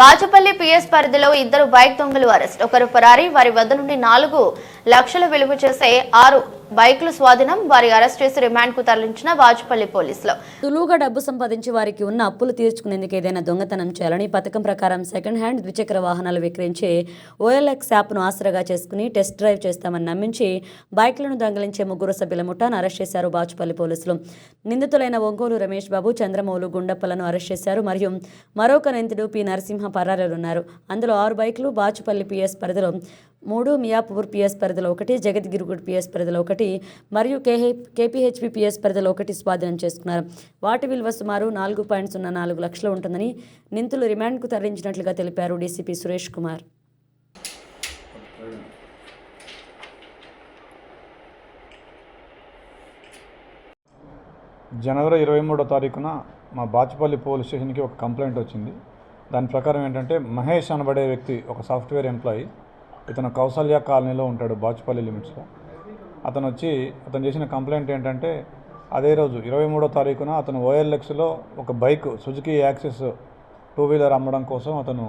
Bachupally PS పరిధిలో ఇద్దరు bike దొంగలు అరెస్ట్. ఒకరు ఫరారీ వారి వద్ద నుండి నాలుగు లక్షలు విలువ చేసే ఆరు బైక్లు స్వాధీనం వారి అరెస్ట్ చేసి రిమాండ్కు తరలించిన బాచుపల్లి పోలీసులు. సులువుగా డబ్బు సంపాదించి వారికి ఉన్న అప్పులు తీర్చుకునేందుకు ఏదైనా దొంగతనం చేయాలని పథకం ప్రకారం సెకండ్ హ్యాండ్ ద్విచక్ర వాహనాలు విక్రయించే ఓఎల్ఎక్స్ యాప్ను ఆసరాగా చేసుకుని టెస్ట్ డ్రైవ్ చేస్తామని నమ్మించి బైక్లను దొంగలించే ముగ్గురు సభ్యుల ముఠాను అరెస్ట్ చేశారు బాచుపల్లి పోలీసులు. నిందితులైన ఒంగోలు రమేష్ బాబు చంద్రమౌలు గుండప్పలను అరెస్ట్ చేశారు మరియు మరొక నిందితుడు పి నరసింహ పరారీలో ఉన్నారు. అందులో ఆరు బైకులు బాచుపల్లి పిఎస్ పరిధిలో మూడు మియాపూర్ పిఎస్ పరిధిలో ఒకటి జగద్గిరిగూడ్ పిఎస్ పరిధిలో ఒకటి మరియు కేహె కేపీహెచ్పి పిఎస్ పరిధిలో ఒకటి స్వాధీనం చేసుకున్నారు. వాటి విలువ సుమారు నాలుగు పాయింట్ సున్నా నాలుగు లక్షలు ఉంటుందని నిందితులు రిమాండ్కు తరలించినట్లుగా తెలిపారు డీసీపీ సురేష్ కుమార్. జనవరి ఇరవై మూడో తారీఖున మా బాచుపల్లి పోలీస్ స్టేషన్కి ఒక కంప్లైంట్ వచ్చింది. దాని ప్రకారం ఏంటంటే మహేష్ అనబడే వ్యక్తి ఒక సాఫ్ట్వేర్ ఎంప్లాయీ ఇతను కౌసల్య కాలనీలో ఉంటాడు బాచుపల్లి లిమిట్స్లో. అతను వచ్చి అతను చేసిన కంప్లైంట్ ఏంటంటే అదే రోజు ఇరవై మూడో తారీఖున అతను ఓఎల్ఎక్స్లో ఒక bike Suzuki Access two wheeler అమ్మడం కోసం అతను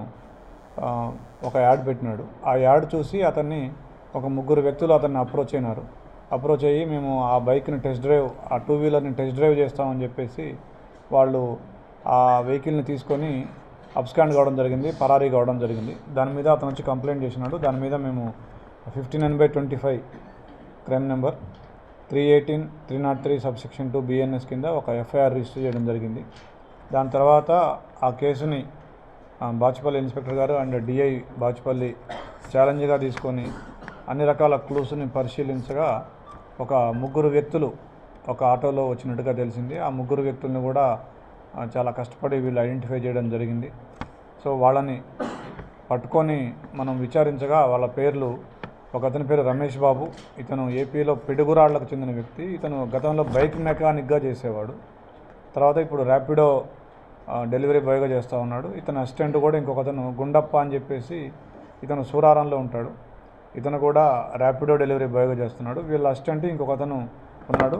ఒక యాడ్ పెట్టినాడు. ఆ యాడ్ చూసి అతన్ని ఒక ముగ్గురు వ్యక్తులు అతన్ని అప్రోచ్ అయినారు. అప్రోచ్ అయ్యి మేము ఆ బైక్ని టెస్ట్ డ్రైవ్ ఆ టూ వీలర్ని టెస్ట్ డ్రైవ్ చేస్తామని చెప్పేసి వాళ్ళు ఆ వెహికల్ని తీసుకొని అబ్స్కాండ్ కావడం జరిగింది పరారీ కావడం జరిగింది. దాని మీద అతను వచ్చి కంప్లైంట్ చేసినాడు. దాని మీద మేము fifteen nine by twenty five crime number three eighteen three naught three subsection two BNS కింద ఒక ఎఫ్ఐఆర్ రిజిస్టర్ చేయడం జరిగింది. దాని తర్వాత ఆ కేసుని ఆ, బాచుపల్లి ఇన్స్పెక్టర్ గారు అండ్ డిఐ బాచుపల్లి ఛాలెంజ్గా తీసుకొని అన్ని రకాల క్లూస్ని పరిశీలించగా ఒక ముగ్గురు వ్యక్తులు ఒక ఆటోలో వచ్చినట్టుగా తెలిసింది. ఆ ముగ్గురు వ్యక్తుల్ని కూడా చాలా కష్టపడి వీళ్ళు ఐడెంటిఫై చేయడం జరిగింది. సో వాళ్ళని పట్టుకొని మనం విచారించగా వాళ్ళ పేర్లు ఒక అతని పేరు రమేష్ బాబు ఇతను ఏపీలో పిడుగురాళ్ళకు చెందిన వ్యక్తి ఇతను గతంలో బైక్ మెకానిక్గా చేసేవాడు. తర్వాత ఇప్పుడు ర్యాపిడో డెలివరీ బాయ్గా చేస్తూ ఉన్నాడు. ఇతను అసిస్టెంట్ కూడా ఇంకొక అతను గుండప్ప అని చెప్పేసి ఇతను సూరారంలో ఉంటాడు. ఇతను కూడా ర్యాపిడో డెలివరీ బాయ్గా చేస్తున్నాడు. వీళ్ళ అసిస్టెంట్ ఇంకొక అతను ఉన్నాడు.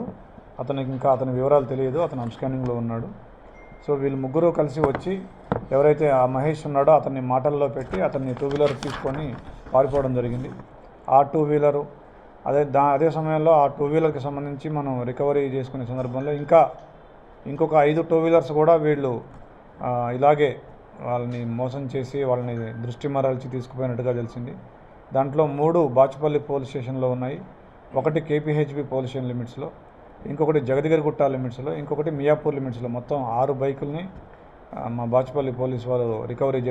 అతనికి ఇంకా అతని వివరాలు తెలియదు. అతను అబ్స్కానింగ్లో ఉన్నాడు. సో వీళ్ళు ముగ్గురు కలిసి వచ్చి ఎవరైతే ఆ మహేష్ ఉన్నాడో అతన్ని మాటల్లో పెట్టి అతన్ని టూ వీలర్ తీసుకొని పారిపోవడం జరిగింది. ఆ టూ వీలరు అదే దా అదే సమయంలో ఆ టూ వీలర్కి సంబంధించి మనం రికవరీ చేసుకునే సందర్భంలో ఇంకా ఇంకొక ఐదు టూ వీలర్స్ కూడా వీళ్ళు ఇలాగే వాళ్ళని మోసం చేసి వాళ్ళని దృష్టి మరల్చి తీసుకుపోయినట్టుగా తెలిసింది. దాంట్లో మూడు బాచుపల్లి పోలీస్ స్టేషన్లో ఉన్నాయి. ఒకటి కేపీహెచ్బి పోలీస్ స్టేషన్ లిమిట్స్లో. ఇంకొకటి జగదిగరిగుట్ట లిమిట్స్లో ఇంకొకటి మియాపూర్ లిమిట్స్లో మొత్తం ఆరు బైకుల్ని మా బాచుపల్లి పోలీస్ వాళ్ళు రికవరీ చేయడం